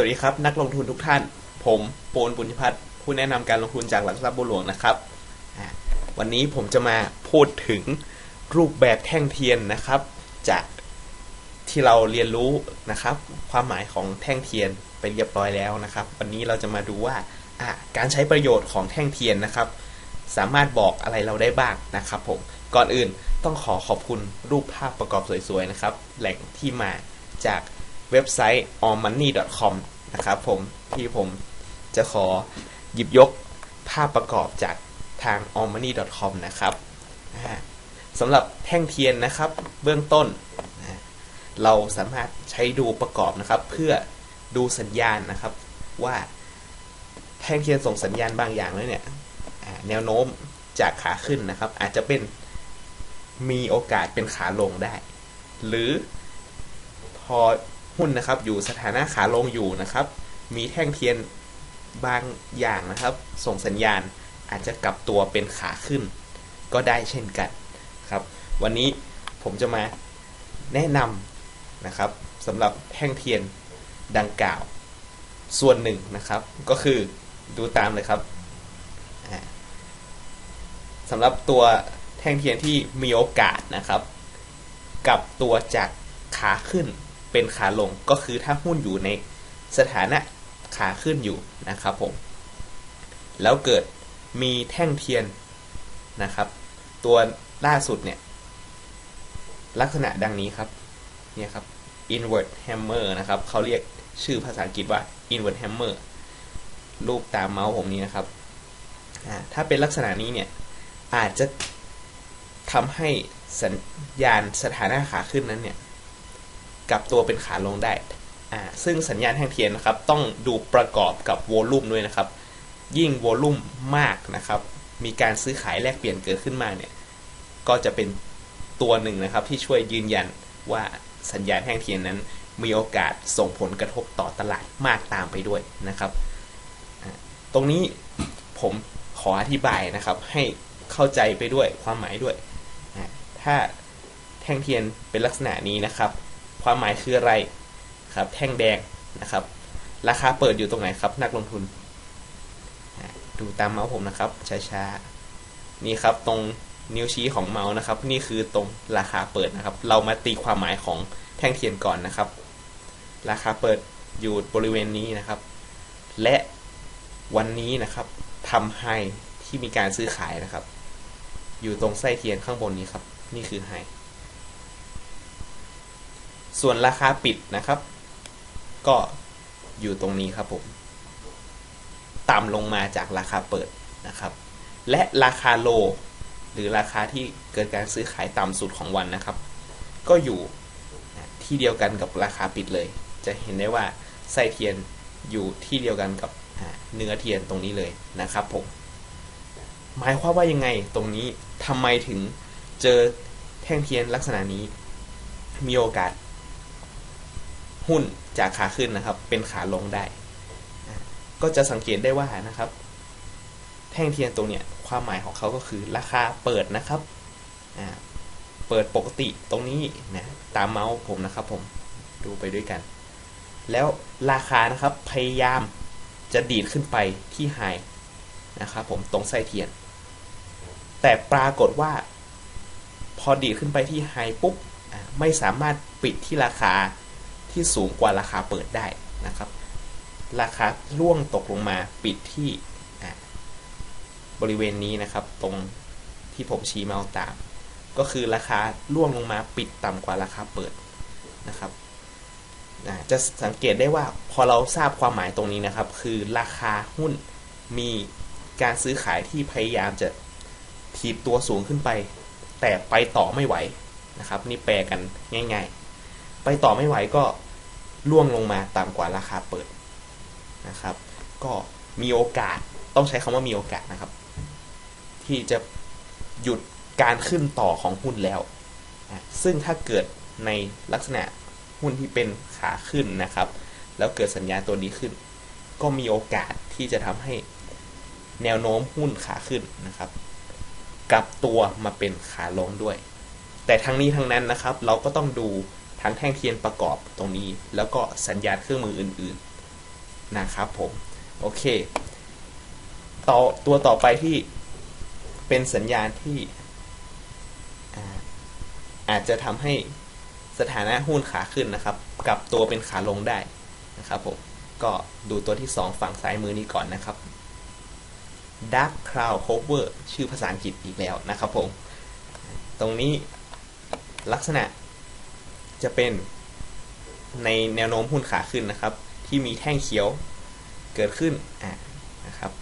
วัสดีครับ นักลงทุนทุกท่าน ผมโปนปุญพัฒน์ผู้แนะนำการลงทุนจากหลักทรัพย์บัวหลวงนะครับ วันนี้ผมจะมาพูดถึงรูปแบบแท่งเทียนนะครับ จากที่เราเรียนรู้นะครับ ความหมายของแท่งเทียนไปเรียบร้อยแล้วนะครับ วันนี้เราจะมาดูว่าการใช้ประโยชน์ของแท่งเทียนนะครับ สามารถบอกอะไรเราได้บ้างนะครับผมก่อนอื่นต้องขอขอบคุณรูปภาพประกอบสวยๆนะครับ แหล่งที่มาจาก เว็บไซต์ allmoney.com นะครับผมที่ผมจะขอหยิบยกภาพประกอบจากทาง allmoney.com นะครับสำหรับแท่งเทียนนะครับเบื้องต้น เราสามารถใช้ดูประกอบนะครับ เพื่อดูสัญญาณนะครับว่าแท่งเทียนส่งสัญญาณบางอย่างแล้วเนี่ยแนวโน้มจากขาขึ้นนะครับ อาจจะเป็นมีโอกาสเป็นขาลงได้ หรือพอ หุ้นนะครับ อยู่สถานะขาลงอยู่นะครับ มีแท่งเทียนบางอย่างนะครับ ส่งสัญญาณอาจจะกลับตัวเป็นขาขึ้น ก็ได้เช่นกันครับ วันนี้ผมจะมาแนะนำนะครับสำหรับแท่งเทียนดังกล่าว ส่วนหนึ่งนะครับ ก็คือดูตามเลยครับสำหรับตัวแท่งเทียนที่มีโอกาสนะครับ กับตัวจากขาขึ้น เป็นขาลงก็คือถ้าหุ้นอยู่ในสถานะขาขึ้นอยู่นะครับผม แล้วเกิดมีแท่งเทียนนะครับ ตัวล่าสุดเนี่ยลักษณะดังนี้ครับเนี่ยครับ invert hammer นะครับเขาเรียกชื่อภาษาอังกฤษว่า invert hammer รูปตามเมาส์ผมนี้นะครับ ถ้าเป็นลักษณะนี้เนี่ย อาจจะทำให้สัญญาณสถานะขาขึ้นนั้นเนี่ย กลับตัวเป็นขาลงได้อ่าซึ่งสัญญาณแท่งเทียนนะครับ ต้องดูประกอบกับโวลูมด้วยนะครับ ยิ่งโวลูมมากนะครับ มีการซื้อขายแลกเปลี่ยนเกิดขึ้นมาเนี่ย ก็จะเป็นตัวหนึ่งนะครับ ที่ช่วยยืนยันว่าสัญญาณแท่งเทียนนั้น มีโอกาสส่งผลกระทบต่อตลาดมากตามไปด้วยนะครับ ตรงนี้ผมขออธิบายนะครับ ให้เข้าใจไปด้วยความหมายด้วย ถ้าแท่งเทียนเป็นลักษณะนี้นะครับ ความหมายคืออะไรครับ แท่งแดงนะครับ ราคาเปิดอยู่ตรงไหนครับ นักลงทุน ดูตามเมาส์ผมนะครับช้าๆนี่ครับตรงนิ้วชี้ของเมาส์นะครับ นี่คือตรงราคาเปิดนะครับ เรามาตีความหมายของแท่งเทียนก่อนนะครับ ราคาเปิดอยู่บริเวณนี้นะครับ และวันนี้นะครับทำให้ที่มีการซื้อขายนะครับ อยู่ตรงไส้เทียนข้างบนนี้ครับ นี่คือไฮ ส่วนราคาปิดนะครับ ก็อยู่ตรงนี้ครับผมต่ำลงมาจากราคาเปิดนะครับ และราคาโล หรือราคาที่เกิดการซื้อขายต่ำสุดของวันนะครับ ก็อยู่ที่เดียวกันกับราคาปิดเลย จะเห็นได้ว่าไส้เทียนอยู่ที่เดียวกันกับเนื้อเทียนตรงนี้เลยนะครับผมหมายความว่ายังไงตรงนี้ทำไมถึงเจอแท่งเทียนลักษณะนี้มีโอกาส หุ้นจากขาขึ้นนะครับ เป็นขาลงได้ ก็จะสังเกตได้ว่านะครับ แท่งเทียนตรงเนี้ยความหมายของเขาก็คือราคาเปิดนะครับเปิดปกติตรงนี้นะตามเมาส์ผมนะครับผมดูไปด้วยกัน แล้วราคานะครับพยายามจะดีดขึ้นไปที่ไฮนะครับผมตรงไส้เทียน แต่ปรากฏว่า พอดีดขึ้นไปที่ไฮปุ๊บไม่สามารถปิดที่ราคา ที่สูงกว่าราคาเปิดได้นะครับ ราคาร่วงตกลงมาปิดที่บริเวณนี้นะครับ ตรงที่ผมชี้มาตาม ก็คือราคาร่วงลงมาปิดต่ำกว่าราคาเปิดนะครับจะสังเกตได้ว่าพอเราทราบความหมายตรงนี้นะครับ คือราคาหุ้นมีการซื้อขายที่พยายามจะถีบตัวสูงขึ้นไป แต่ไปต่อไม่ไหวนะครับ นี่แปลกันง่าย ๆ ไปต่อไม่ไหวก็ ล่วงลงมาต่ำกว่าราคาเปิดนะครับ ก็มีโอกาสต้องใช้คำว่ามีโอกาสนะครับ ที่จะหยุดการขึ้นต่อของหุ้นแล้ว ซึ่งถ้าเกิดในลักษณะหุ้นที่เป็นขาขึ้นนะครับ แล้วเกิดสัญญาตัวนี้ขึ้น ก็มีโอกาสที่จะทำให้แนวโน้มหุ้นขาขึ้นนะครับกลับตัวมาเป็นขาลงด้วย แต่ทั้งนี้ทั้งนั้นนะครับ เราก็ต้องดู ทั้งแท่งเทียนประกอบตรงนี้ แล้วก็สัญญาณเครื่องมืออื่นๆนะครับผมโอเคต่อตัวต่อไปที่เป็นสัญญาณที่อาอาจจะทำให้สถานะหุ้นขาขึ้นนะครับกลับตัวเป็นขาลงได้นะครับผมก็ดูตัวที่ 2 ฝั่งซ้ายมือนี้ก่อนนะครับ Dark Cloud Cover ชื่อภาษาอังกฤษอีกแล้วนะครับผม ตรงนี้ลักษณะ จะเป็นในแนวโน้มหุ้นขาขึ้นนะครับ ที่มีแท่งเขียวเกิดขึ้นนะครับ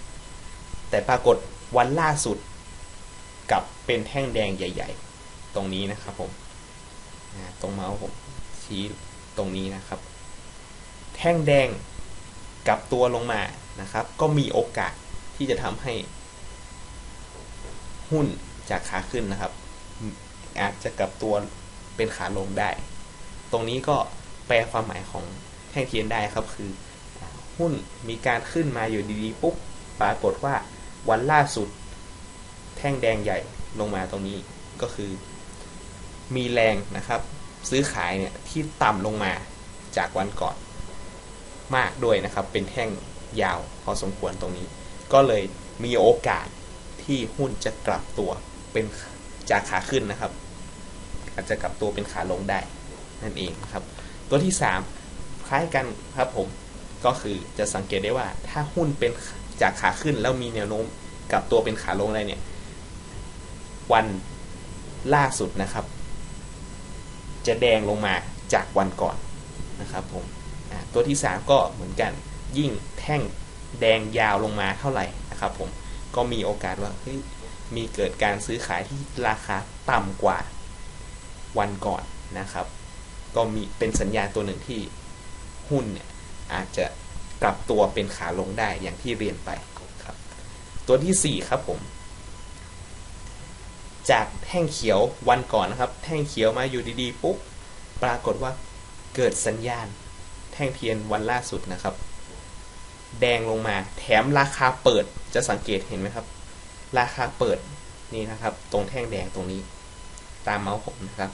แต่ปรากฏวันล่าสุดกับเป็นแท่งแดงใหญ่ ๆ ตรงนี้นะครับผมตรงเมาส์ผมชี้ตรงนี้นะครับ แท่งแดงกลับตัวลงมานะครับ ก็มีโอกาสที่จะทำให้ หุ้นจากขาขึ้นนะครับ อาจจะกลับตัวเป็นขาลงได้ รงนี้ก็แปลความหมายของแท่งเทียนได้ครับ คือ หุ้นมีการขึ้นมาอยู่ดีๆปุ๊บปรากฏว่าวันล่าสุด แท่งแดงใหญ่ลงมาตรงนี้ก็คือ มีแรงนะครับ ซื้อขายเนี่ยที่ต่ำลงมาจากวันก่อนมากด้วยนะครับ เป็นแท่งยาวพอสมควรตรงนี้ ก็เลยมีโอกาสที่หุ้นจะกลับตัวเป็นจากขาขึ้นนะครับ อาจจะกลับตัวเป็นขาลงได้ นั่นเองครับ ตัวที่ 3 คล้ายกันครับผมก็คือจะสังเกตได้ว่าถ้าหุ้นเป็นจากขาขึ้นแล้วมีแนวโน้มกลับตัวเป็นขาลงอะไรเนี่ย วันล่าสุดนะครับ จะแดงลงมาจากวันก่อนนะครับผมตัวที่ 3 ก็เหมือนกันยิ่งแท่งแดงยาวลงมาเท่าไหร่นะครับผมก็มีโอกาสว่ามีเกิดการซื้อขายที่ราคาต่ำกว่าวันก่อนนะครับ ก็มีเป็นสัญญาณตัวหนึ่งที่หุ้นเนี่ยอาจจะกลับตัวเป็นขาลงได้อย่างที่เรียนไปครับ ตัวที่ 4 ครับผม จากแท่งเขียววันก่อนนะครับ แท่งเขียวมาอยู่ดีๆปุ๊บปรากฏว่าเกิดสัญญาณ แท่งเทียนวันล่าสุดนะครับ แดงลงมา แถมราคาเปิดจะสังเกตเห็นไหมครับ ราคาเปิดนี่นะครับ ตรงแท่งแดงตรงนี้ ตามเมาส์ผมนะครับ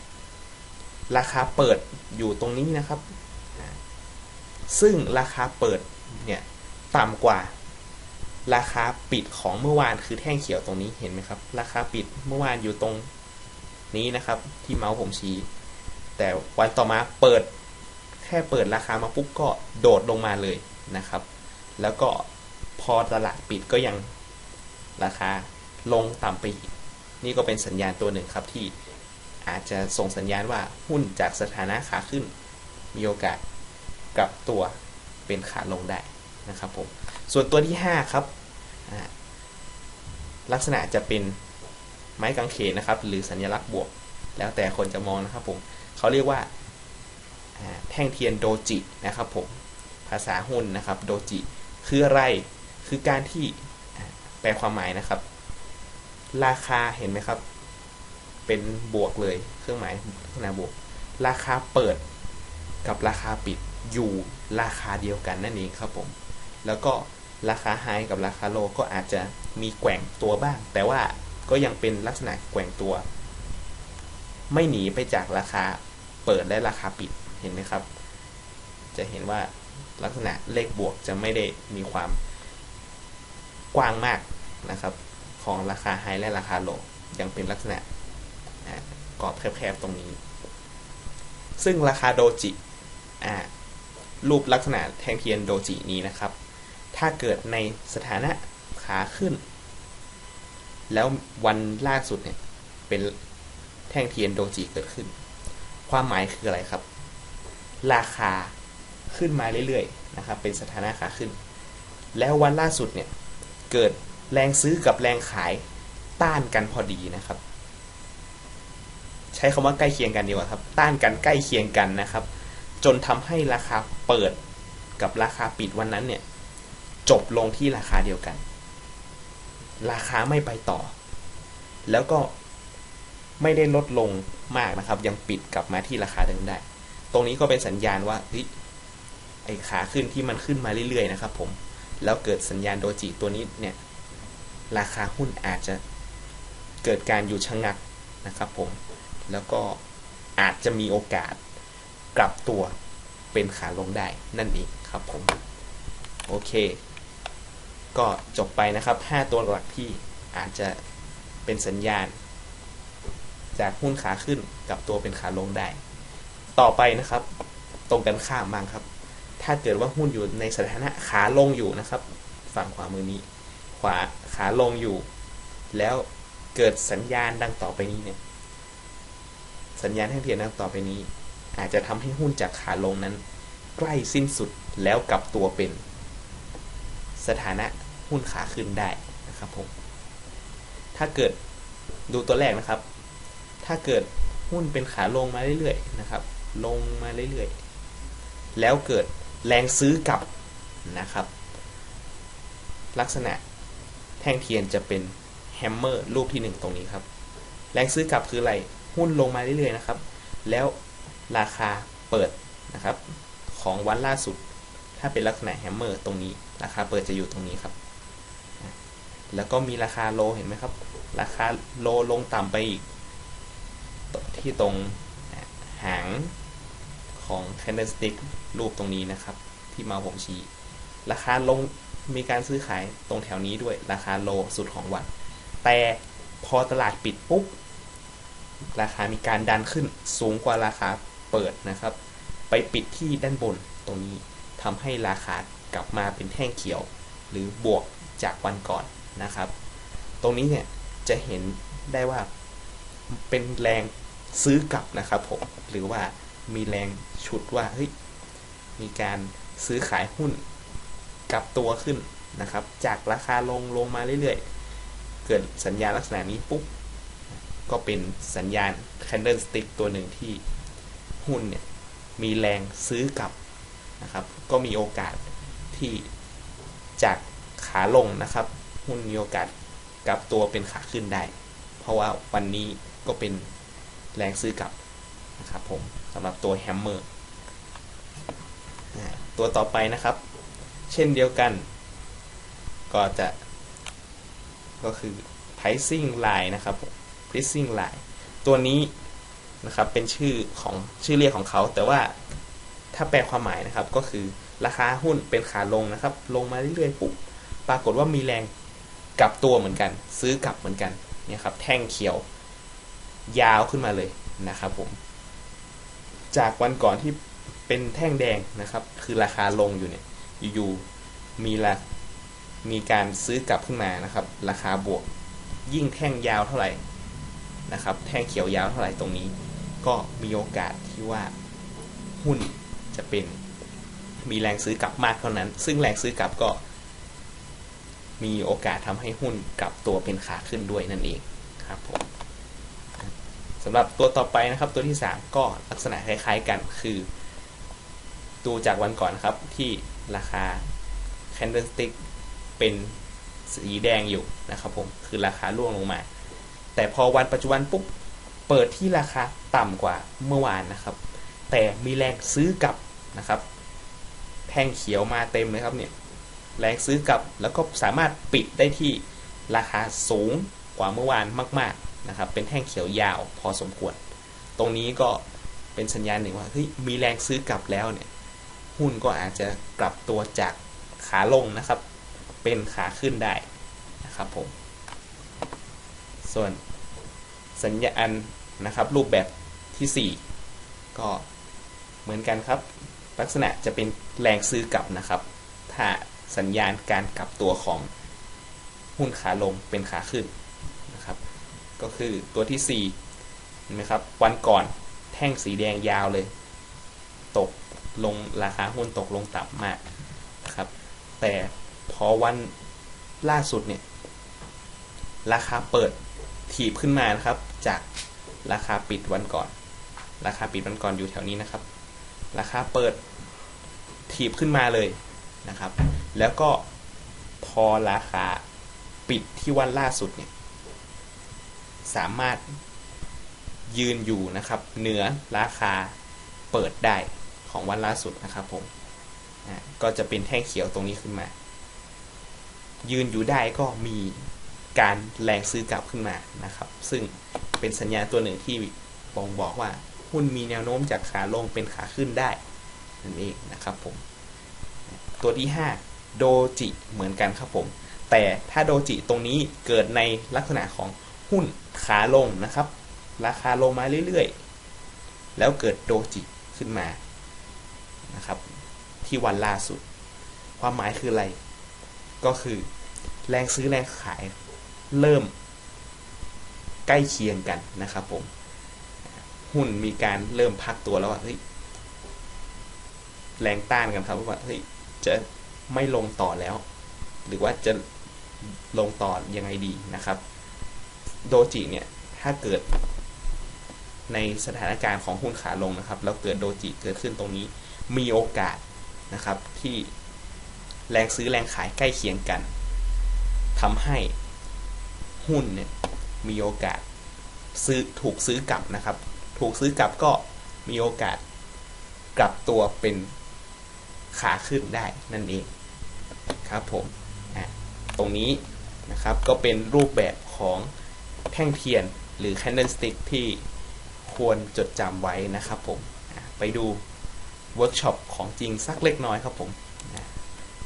ราคาเปิดอยู่ตรงนี้นะครับ ซึ่งราคาเปิดเนี่ยต่ำกว่าราคาปิดของเมื่อวานคือแท่งเขียวตรงนี้เห็นไหมครับ ราคาปิดเมื่อวานอยู่ตรงนี้นะครับ ที่เมาส์ผมชี้ แต่วันต่อมาเปิดแค่เปิดราคามาปุ๊บก็โดดลงมาเลยนะครับ แล้วก็พอตลาดปิดก็ยังราคาลงต่ำไปอีกนี่ก็เป็นสัญญาณตัวหนึ่งครับที่ อาจจะส่งสัญญาณว่าหุ้นจากสถานะขาขึ้น มีโอกาสกลับตัวเป็นขาลงได้นะครับผมส่วนตัวที่ 5 ครับ ลักษณะจะเป็นไม้กางเขนนะครับ หรือสัญลักษณ์บวก แล้วแต่คนจะมองนะครับผมเขาเรียกว่าแท่งเทียนโดจินะครับผมภาษาหุ้นนะครับโดจิคืออะไรคือการที่แปลความหมายนะครับ ราคาเห็นไหมครับ เป็นบวกเลย เครื่องหมายขนาดบวก ราคาเปิดกับราคาปิดอยู่ราคาเดียวกันนั่นเองครับผม แล้วก็ราคาไฮกับราคาโลก็อาจจะมีแกว่งตัวบ้าง แต่ว่าก็ยังเป็นลักษณะแกว่งตัว ไม่หนีไปจากราคาเปิดและราคาปิดเห็นไหมครับ จะเห็นว่าลักษณะเลขบวกจะไม่ได้มีความกว้างมากนะครับ ของราคาไฮและราคาโลยังเป็นลักษณะ กรอบแคบๆตรงนี้ ซึ่งราคาโดจิรูปลักษณะแทงเทียนโดจินี้นะครับ ถ้าเกิดในสถานะขาขึ้น แล้ววันล่าสุดเนี่ยเป็นแท่งเทียนโดจิเกิดขึ้น ความหมายคืออะไรครับ ราคาขึ้นมาเรื่อยๆนะครับ เป็นสถานะขาขึ้น แล้ววันล่าสุดเนี่ยเกิดแรงซื้อกับแรงขายต้านกันพอดีนะครับ ใช้คำว่าใกล้เคียงกันดีกว่าครับ ต้านกันใกล้เคียงกันนะครับ จนทำให้ราคาเปิดกับราคาปิดวันนั้นเนี่ย จบลงที่ราคาเดียวกัน ราคาไม่ไปต่อ แล้วก็ไม่ได้ลดลงมากนะครับ ยังปิดกลับมาที่ราคาเดิมได้ ตรงนี้ก็เป็นสัญญาณว่าไอ้ขาขึ้นที่มันขึ้นมาเรื่อยๆนะครับ ผมแล้วเกิดสัญญาณโดจิตัวนี้เนี่ย ราคาหุ้นอาจจะเกิดการอยู่ชะงักนะครับผม แล้วก็อาจจะมีโอกาสกลับตัวเป็นขาลงได้นั่นเองครับผม โอเค ก็จบไปนะครับ 5 ตัวหลักที่อาจจะเป็นสัญญาณ จากหุ้นขาขึ้นกับตัวเป็นขาลงได้ ต่อไปนะครับ ตรงกันข้ามบ้างครับ ถ้าเกิดว่าหุ้นอยู่ในสถานะขาลงอยู่นะครับ ฝั่งขวามือนี้ ขวาขาลงอยู่ แล้วเกิดสัญญาณดังต่อไปนี้เนี่ย สัญญาณแท่งเทียนดังต่อไปนี้ อาจจะทำให้หุ้นจากขาลงนั้น ใกล้สิ้นสุดแล้วกลับตัวเป็น สถานะหุ้นขาขึ้นได้นะครับผมถ้าเกิดดูตัวแรกนะครับ ถ้าเกิดหุ้นเป็นขาลงมาเรื่อยๆนะครับ ลงมาเรื่อยๆ แล้วเกิดแรงซื้อกลับนะครับ ลักษณะแท่งเทียนจะเป็นแฮมเมอร์รูปที่ 1 ตรงนี้ครับ แรงซื้อกลับคืออะไร หุ้นลงมาเรื่อยๆนะครับ แล้วราคาเปิดนะครับ ของวันล่าสุด ถ้าเป็นลักษณะแฮมเมอร์ตรงนี้ ราคาเปิดจะอยู่ตรงนี้ครับ แล้วก็มีราคาโลเห็นไหมครับ ราคาโลลงต่ำไปอีก ที่ตรงหางของ candlestick รูปตรงนี้นะครับ ที่มาผมชี้ ราคาลงมีการซื้อขายตรงแถวนี้ด้วยราคาโลสุดของวัน แต่พอตลาดปิดปุ๊บ ราคามีการดันขึ้นสูงกว่าราคาเปิดนะครับ ไปปิดที่ด้านบนตรงนี้ทำให้ราคากลับมาเป็นแท่งเขียว หรือบวกจากวันก่อนนะครับ ตรงนี้เนี่ยจะเห็นได้ว่าเป็นแรงซื้อกลับนะครับผมหรือว่ามีแรงชุดว่าเฮ้ยมีการซื้อขายหุ้นกลับตัวขึ้นนะครับ จากราคาลงลงมาเรื่อยๆ เกิดสัญญาลักษณะนี้ปุ๊บ ก็เป็นสัญญาณ candlestick ตัวหนึ่งที่หุ้นเนี่ยมีแรงซื้อกลับนะครับ ก็มีโอกาสที่จากขาลงนะครับ หุ้นมีโอกาสกลับตัวเป็นขาขึ้นได้ เพราะว่าวันนี้ก็เป็นแรงซื้อกลับนะครับผมสำหรับตัวแฮมเมอร์ตัวต่อไปนะครับ เช่นเดียวกัน ก็จะ ก็คือ pricing line นะครับ pricing line ตัวนี้นะครับเป็นชื่อของชื่อเรียกของเขา แต่ว่าถ้าแปลความหมายนะครับก็คือราคาหุ้นเป็นขาลงนะครับ ลงมาเรื่อยๆปุ๊บปรากฏว่ามีแรงกลับตัวเหมือนกัน ซื้อกลับเหมือนกันเนี่ยครับแท่งเขียวยาวขึ้นมาเลยนะครับผม จากวันก่อนที่เป็นแท่งแดงนะครับ คือราคาลงอยู่เนี่ยอยู่ๆมีละมีการซื้อกลับขึ้นมานะครับ ราคาบวก ยิ่งแท่งยาวเท่าไหร่ นะครับแท่งเขียวยาวเท่าไหร่ตรงนี้ ก็มีโอกาสที่ว่าหุ้นจะเป็นมีแรงซื้อกลับมากเท่านั้น ซึ่งแรงซื้อกลับก็ มีโอกาสทำให้หุ้นกลับตัวเป็นขาขึ้นด้วยนั่นเองครับผมสำหรับตัวต่อไปนะครับตัวที่ 3 ก็ลักษณะคล้ายๆกันคือ ดูจากวันก่อนครับที่ราคา candlestick เป็นสีแดงอยู่นะครับผมคือราคาร่วงลงมา แต่พอวันปัจจุบันปุ๊บเปิดที่ราคาต่ำกว่าเมื่อวานนะครับ แต่มีแรงซื้อกลับนะครับ แท่งเขียวมาเต็มเลยครับเนี่ยแรงซื้อกลับแล้วก็สามารถปิดได้ที่ราคาสูงกว่าเมื่อวานมาก ๆนะครับ เป็นแท่งเขียวยาวพอสมควร ตรงนี้ก็เป็นสัญญาณหนึ่งว่าเฮ้ยมีแรงซื้อกลับแล้วเนี่ยหุ้นก็อาจจะกลับตัวจากขาลงนะครับ เป็นขาขึ้นได้นะครับผม ส่วนสัญญาณนะครับ รูปแบบที่ 4 ก็เหมือนกันครับ ลักษณะจะเป็นแรงซื้อกลับนะครับ ถ้าสัญญาณการกลับตัวของหุ้นขาลงเป็นขาขึ้นนะครับ ก็คือตัวที่4เห็นไหมครับ วันก่อนแท่งสีแดงยาวเลย ตกลงราคาหุ้นตกลงต่ำมากนะครับ แต่พอวันล่าสุดเนี่ย ราคาเปิด ถีบขึ้นมานะครับ จากราคาปิดวันก่อน ราคาปิดวันก่อนอยู่แถวนี้นะครับ ราคาเปิดถีบขึ้นมาเลยนะครับ แล้วก็พอราคาปิดที่วันล่าสุดเนี่ยสามารถยืนอยู่นะครับ เหนือราคาเปิดได้ของวันล่าสุดนะครับผมก็จะเป็นแท่งเขียวตรงนี้ขึ้นมา ยืนอยู่ได้ก็มี การแรงซื้อกลับขึ้นมานะครับ ซึ่งเป็นสัญญาณตัวหนึ่งที่บ่งบอกว่าหุ้นมีแนวโน้มจากขาลงเป็นขาขึ้นได้นั่นเองนะครับผม ตัวที่โดจิเหมือนกันครับผม แต่ถ้าโดจิตรงนี้เกิดในลักษณะของหุ้นขาลงนะครับ ราคาลงมาเรื่อยๆ แล้วเกิดโดจิขึ้นมานะครับ ที่วันล่าสุด ความหมายคืออะไร ก็คือ แรงซื้อแรงขาย เริ่มใกล้เคียงกันนะครับผม หุ้นมีการเริ่มพักตัวแล้วว่าเฮ้ยแรงต้านกันครับว่าเฮ้ยจะไม่ลงต่อแล้ว หรือว่าจะลงต่อยังไงดีนะครับ โดจิเนี่ยถ้าเกิดในสถานการณ์ของหุ้นขาลงนะครับ แล้วเกิดโดจิเกิดขึ้นตรงนี้ มีโอกาสนะครับที่แรงซื้อแรงขายใกล้เคียงกันทำให้ หุ้นเนี่ยมีโอกาสซื้อถูกซื้อกลับนะครับ ถูกซื้อกลับก็มีโอกาสกลับตัวเป็นขาขึ้นได้นั่นเองครับผมตรงนี้นะครับก็เป็นรูปแบบของแท่งเทียนหรือ candlestick ที่ควรจดจำไว้นะครับผมไปดูเวิร์กช็อปของจริงสักเล็กน้อยครับผม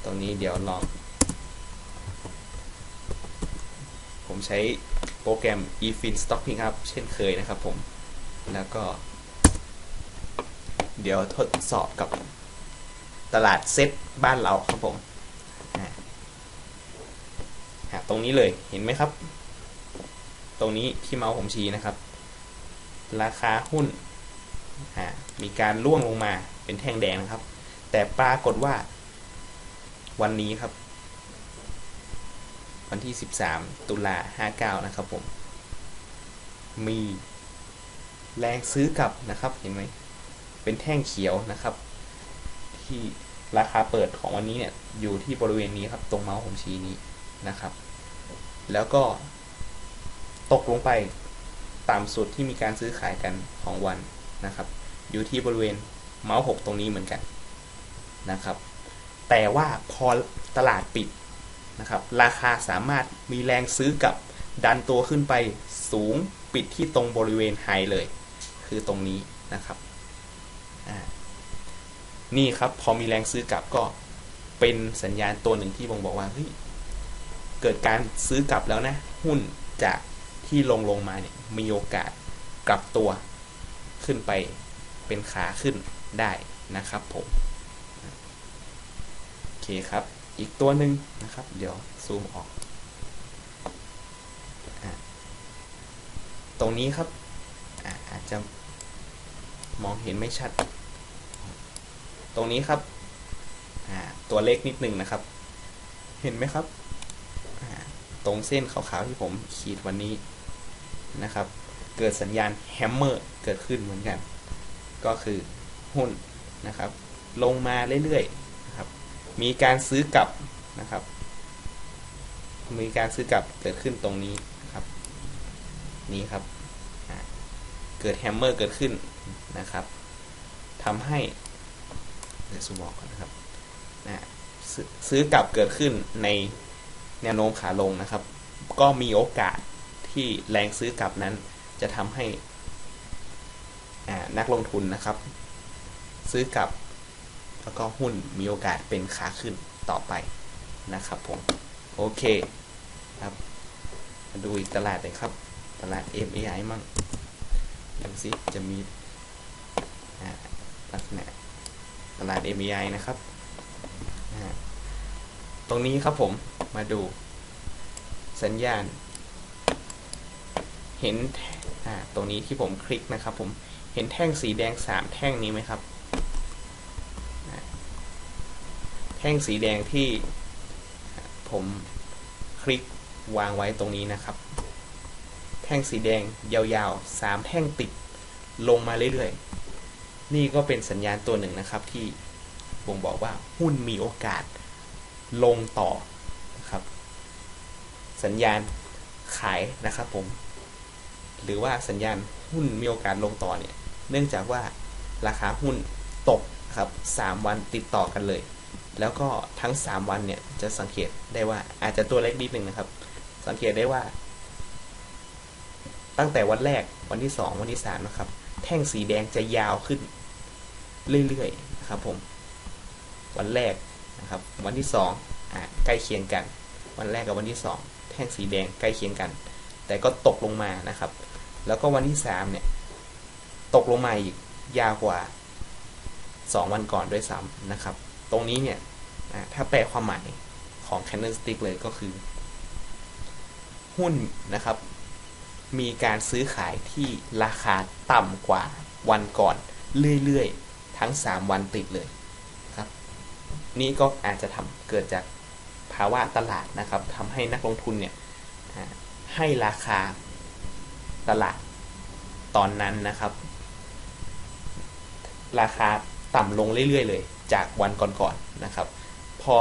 ตรงนี้เดี๋ยวลอง ผมใช้โปรแกรม eFin Stopping ครับเช่นเคยนะครับผม แล้วก็ เดี๋ยวทดสอบกับตลาดเซ็ตบ้านเราครับผมตรงนี้เลยเห็นไหมครับ ตรงนี้ที่เมาส์ผมชี้นะครับ ราคาหุ้นมีการล่วงลงมาเป็นแท่งแดงนะครับ แต่ปรากฏว่าวันนี้ครับ วันที่ 13 ตุลา59 นะครับผม มีแรงซื้อกลับนะครับ เห็นไหม เป็นแท่งเขียวนะครับ ที่ราคาเปิดของวันนี้เนี่ย อยู่ที่บริเวณนี้ครับ ตรงเมาส์ผมชี้นี้นะครับ แล้วก็ตกลงไปต่ำสุดที่มีการซื้อขายกันของวันนะครับ อยู่ที่บริเวณเมาส์หกตรงนี้เหมือนกันนะครับ แต่ว่าพอตลาดปิด นะครับ ราคาสามารถมีแรงซื้อกับดันตัวขึ้นไปสูงปิดที่ตรงบริเวณไฮเลย คือตรงนี้นะครับนี่ครับพอมีแรงซื้อกลับก็เป็นสัญญาณตัวหนึ่งที่บ่งบอกว่าเฮ้ยเกิดการซื้อกลับแล้วนะ หุ้นจากที่ลงลงมาเนี่ยมีโอกาสกลับตัวขึ้นไปเป็นขาขึ้นได้นะครับผม โอเคครับ อีกตัวหนึ่งนะครับ เดี๋ยวซูมออก ตรงนี้ครับอาจจะมองเห็นไม่ชัด ตรงนี้ครับ ตัวเลขนิดนึงนะครับ เห็นไหมครับ ตรงเส้นขาวๆที่ผมขีดวันนี้นะครับ เกิดสัญญาณแฮมเมอร์เกิดขึ้นเหมือนกัน ก็คือหุ้นนะครับ ลงมาเรื่อยๆ มีการซื้อกลับนะครับ มีการซื้อกลับเกิดขึ้นตรงนี้นะครับ นี่ครับ เกิดแฮมเมอร์เกิดขึ้นนะครับทำให้เดี๋ยวซูมออกก่อนนะครับนะซื้อกลับเกิดขึ้นในแนวโน้มขาลงนะครับ ก็มีโอกาสที่แรงซื้อกลับนั้นจะทำให้นักลงทุนนะครับ ซื้อกลับ แล้วก็หุ้นมีโอกาสเป็นขาขึ้นต่อไปนะครับผม โอเคครับ มาดูอีกตลาดเลยครับ ตลาด MAI มั่งดูสิจะมีลักษณะตลาด MAI นะครับ ตรงนี้ครับผมมาดูสัญญาณ เห็นตรงนี้ที่ผมคลิกนะครับผมเห็นแท่งสีแดงสามแท่งนี้ไหมครับ แท่งสีแดงที่ผมคลิกวางไว้ตรงนี้นะครับ แท่งสีแดงยาวๆสามแท่งติดลงมาเรื่อยๆ นี่ก็เป็นสัญญาณตัวหนึ่งนะครับที่บ่งบอกว่าหุ้นมีโอกาสลงต่อนะครับ สัญญาณขายนะครับผม หรือว่าสัญญาณหุ้นมีโอกาสลงต่อเนี่ย เนื่องจากว่าราคาหุ้นตกครับ 3 วันติดต่อกันเลย แล้วก็ทั้ง 3 วันเนี่ยจะสังเกตได้ว่าอาจจะตัวเล็กนิดนึงนะครับ สังเกตได้ว่า ตั้งแต่วันแรกวันที่ 2 วันที่3นะครับ แท่งสีแดงจะยาวขึ้น เรื่อยๆนะครับผม วันแรกนะครับ วันที่2ใกล้เคียงกัน วันแรกกับวันที่สองแท่งสีแดงใกล้เคียงกัน แต่ก็ตกลงมานะครับ แล้วก็วันที่สามเนี่ยตกลงมาอีกยาวกว่าสองวันก่อนด้วยซ้ำนะครับ ตรงนี้เนี่ยถ้าแปลความหมายของ candlestick เลยก็คือ หุ้นนะครับ มีการซื้อขายที่ราคาต่ำกว่าวันก่อนเรื่อยๆ ทั้ง 3 วันติดเลยครับ นี่ก็อาจจะทำเกิดจากภาวะตลาดนะครับทำให้นักลงทุนเนี่ยให้ราคาตลาดตอนนั้นนะครับ ราคาต่ำลงเรื่อยๆเลย จากวันก่อนๆนะครับ พอ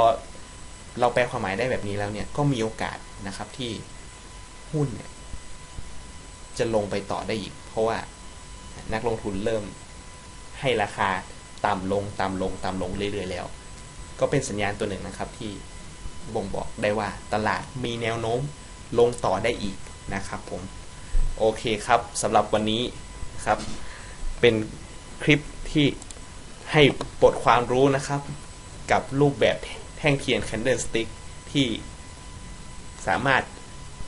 เราแปลความหมายได้แบบนี้แล้วเนี่ยก็มีโอกาสนะครับที่หุ้นเนี่ยจะลงไปต่อได้อีก เพราะว่านักลงทุนเริ่มให้ราคาต่ำลงต่ำลงต่ำลงเรื่อยๆแล้ว ก็เป็นสัญญาณตัวหนึ่งนะครับที่บ่งบอกได้ว่าตลาดมีแนวโน้มลงต่อได้อีกนะครับผมโอเคครับสำหรับวันนี้ครับ เป็นคลิปที่ ให้บทความรู้นะครับ กับรูปแบบแท่งเทียน candlestick ที่สามารถ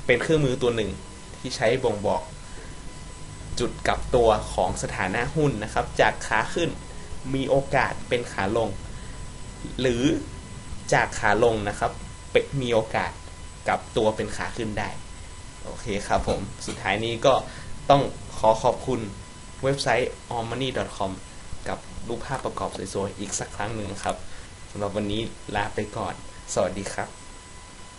เป็นเครื่องมือตัวหนึ่งที่ใช้บ่งบอกจุดกลับตัวของสถานะหุ้นนะครับ จากขาขึ้นมีโอกาสเป็นขาลง หรือจากขาลงนะครับเป็นมีโอกาสกลับตัวเป็นขาขึ้นได้ โอเคครับผม สุดท้ายนี้ก็ต้องขอขอบคุณเว็บไซต์ omoney.com รูปภาพประกอบสวยๆอีกสักครั้งหนึ่งครับสำหรับวันนี้ลาไปก่อน สวัสดีครับ